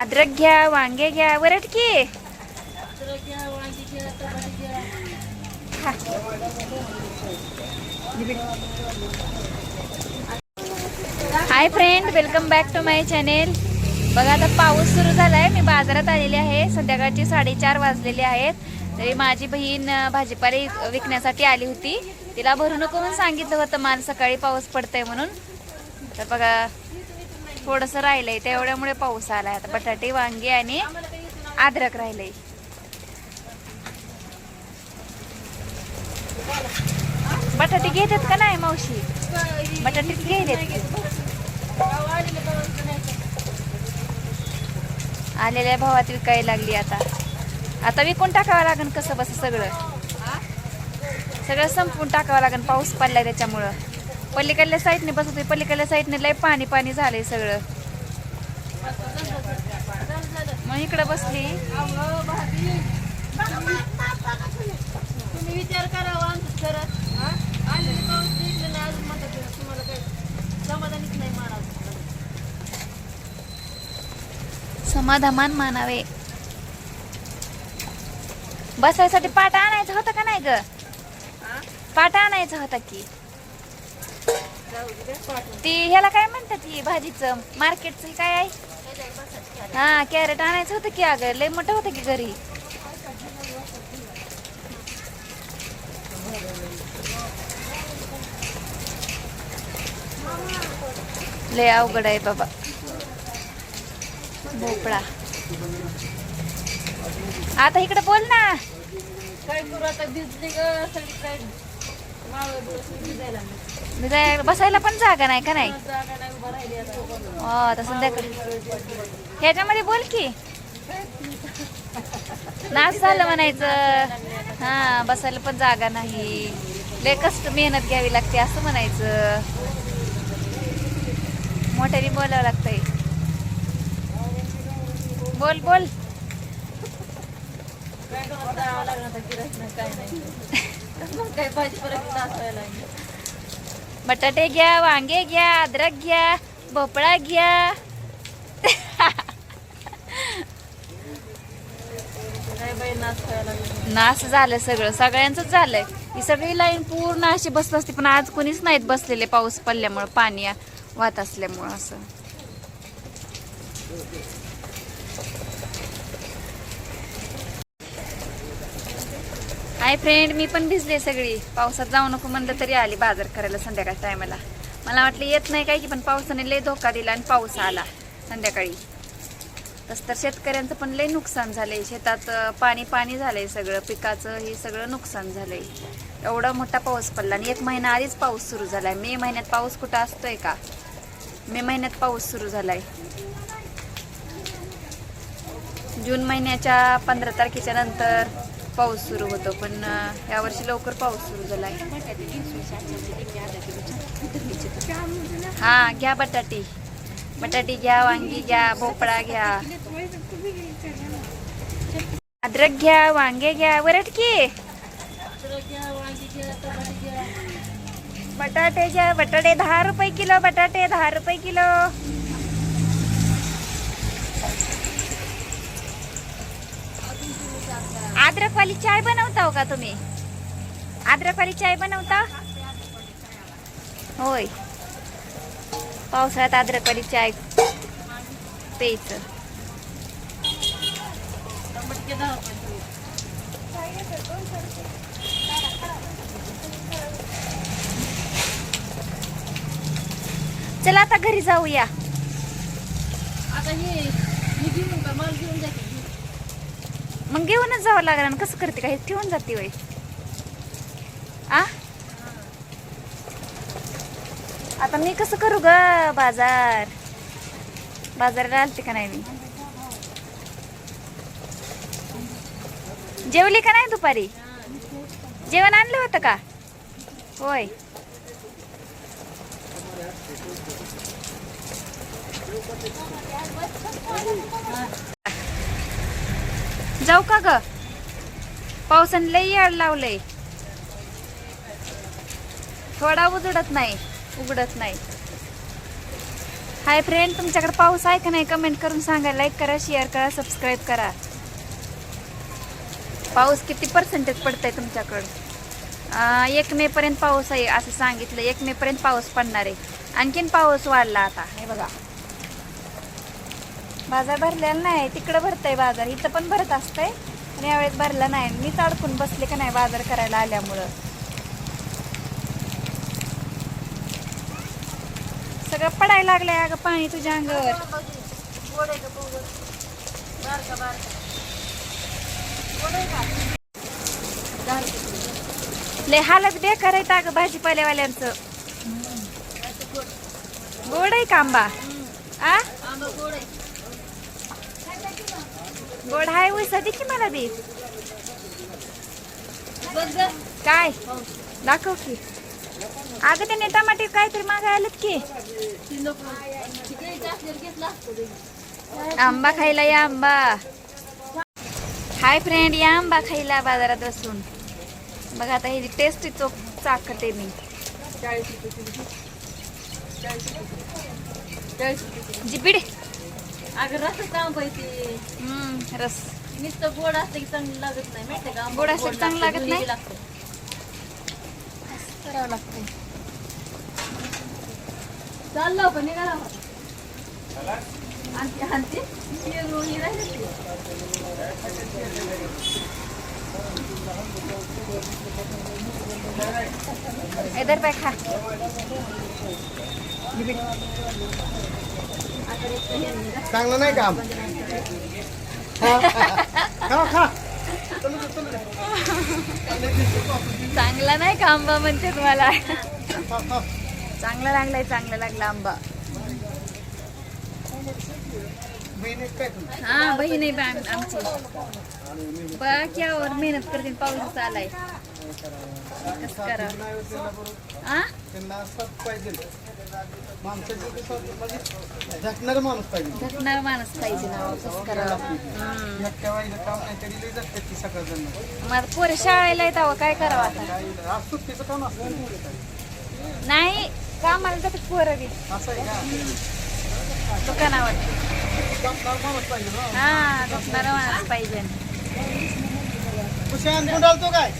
अद्रक घ्या वांगे घ्या वरट की. Hi friend welcome back to my channel बघा आता पाऊस सुरू झालाय. मी बाजारात आलेली आहे. संध्याकाळची साडेचार वाजलेली आहेत. तरी माझी बहीण भाजीपाले विकण्यासाठी आली होती. तिला भरू नको म्हणून सांगितलं होतं माल सकाळी पाऊस पडतंय म्हणून. तर बघा थोडस राहिलंय तेवढ्यामुळे पाऊस आलाय आता. बटाटे वांगे आणि अद्रक राहिलंय. बटाटे घेतात का नाही मावशी? बटाटे घेतात आलेल्या भावात विकायला लागली आता. आता विकून टाकावं लागेल कसं बस सगळं. सगळं संपवून टाकावं लागेल पाऊस पडलाय त्याच्यामुळं. पलीकडल्या साईडने बसत होती पलीकडल्या साईडने लय पाणी पाणी झालंय सगळं. मग इकडं बसली. तुम्ही विचार करावा आमचं करत आणि पाऊस दिसलं नाही अजून म्हणतात ते तुम्हाला काही समाधानीच नाही मानावं. समाधान मानावे. बसायसाठी पाटा आणायचा होता का नाही ग? पाटा आणायचा होता की. ती ह्याला काय म्हणतात ही भाजीचं? मार्केटचं काय आहे? हा कॅरेट आणायचं होतं की अगं? लय मोठं होतं की घरी? लय अवघड आहे बाबा. भोपळा. आता इकडे बोल ना. काय करू आता भिजली सगळीकडे मी जाय- बसायला पण जागा नाही का नाही? हो, आता संध्याकाळी ह्याच्यामध्ये बोल की. नाच झालं म्हणायचं. हा बसायला पण जागा नाही. लय कष्ट मेहनत घ्यावी लागते असं म्हणायचं. मोठ्याने बोलावं लागतंय. बोल बोल. बटाटे घ्या वांगे घ्या अद्रक घ्या भोपळा घ्या. नाश झालं सगळं सगळ्यांचंच झालंय. ही सगळी लाईन पूर्ण अशी बसत असते पण आज कोणीच नाहीत बसलेले पाऊस पडल्यामुळं पाणी वाहत असल्यामुळं असं. हाय फ्रेंड मी पण भिजले सगळी. पावसात जाऊ नको म्हणलं तरी आली बाजार करायला संध्याकाळ टायमाला मला वाटलं येत नाही काय की पण पावसाने लय धोका दिला आणि पाऊस आला संध्याकाळी. तसं तर शेतकऱ्यांचं पण लय नुकसान झालंय. शेतात पाणी पाणी झालंय सगळं. पिकाचं हे सगळं नुकसान झालंय. एवढा मोठा पाऊस पडला आणि एक महिना आधीच पाऊस सुरू झालाय. मे महिन्यात पाऊस कुठं असतोय का? मे महिन्यात पाऊस सुरू झालाय. जून महिन्याच्या पंधरा तारखेच्या नंतर पाऊस सुरू होतो पण यावर्षी लवकर पाऊस सुरू झालाय हा घ्या बटाटी. बटाटी घ्या वांगी घ्या भोपळा घ्या. अद्रक घ्या वांगे घ्या वरटकी बटाटे घ्या बटाटे दहा रुपये किलो बटाटे दहा रुपये किलो. अद्रकवाली चाय बनवता हो का तुम्ही? अद्रकवाली चाय बनवता? होय. पावसाळ्यात अद्रकवाली चाय प्यायचं. चला आता घरी जाऊया. आता हे घेऊन का? माल घेऊन जायचं मग घेऊनच जावं लागणार ना कसं करते का हे ठेवून जाते वय आ? आता मी कसं करू ग बाजार? बाजाराला आलते का नाही मी? जेवली का नाही दुपारी? जेवण आणलं होतं का? होय. जाऊ का ग? पावसाने लई याड लावलंय. थोडा उजडत नाही उघडत नाही. हाय फ्रेंड तुमच्याकडे पाऊस आहे का नाही? कमेंट करून सांगा. लाईक करा शेअर करा सबस्क्राईब करा. पाऊस किती पर्सेंटेज पडतंय तुमच्याकडं अं, एक मे पर्यंत पाऊस आहे असं सांगितलं. एक मे पर्यंत पाऊस पडणार आहे. आणखीन पाऊस वाढला आता. हे बघा. बाजार भरलेला नाही तिकडं भरतंय बाजार इथं पण भरत असतंय. आणि यावेळेस भरला नाही. मीच अडकून बसले का नाही बाजार करायला आल्यामुळं. सगळं पडायला लागलंय अगं पाणी तुझ्या अंगावर. गोड लय हालत बेकार आहेत अगं भाजीपाल्यावाल्यांचं गोड. आहे का आंबा आ? आंबा गोड आहे गोड हाय उसा दे की मला ग. काय? दाखव की. अगं त्याने टमाटे काहीतरी मागाय आलेत की. आंबा खायला या आंबा. हाय फ्रेंड या आंबा खायला बाजारात बसून. बघा आता ही टेस्ट चोक चाकते मी. चाळीस रुपये अगं रसच आंबा आहे ते. हम्म, रस नुसतं गोड असतं की चांगलं लागत नाही माहितीये का गोड असलं की चांगलं लागत नाही? लागतं. करावं लागतंय चाललो पण निघाला आणते पेरू हे राहिले. इधर पे खा चांगलं नाही काम खा खा. चांगला नाही का आंबा म्हणते तुम्हाला. चांगला लागलाय चांगला लागला आंबा. हा बहीण आहे आमची. बाक्यावर मेहनत करते पाऊस आलाय. कसं करा झटणारा माणूस पाहिजे. झटणार माणूस पाहिजे ना कसं करावं. मग पोरे शाळेला येतावं काय करावं आता. नाही कामाला जातात पोरं बी. असं आहे का? दुकानावर हा झटणारा माणूस पाहिजे. काय?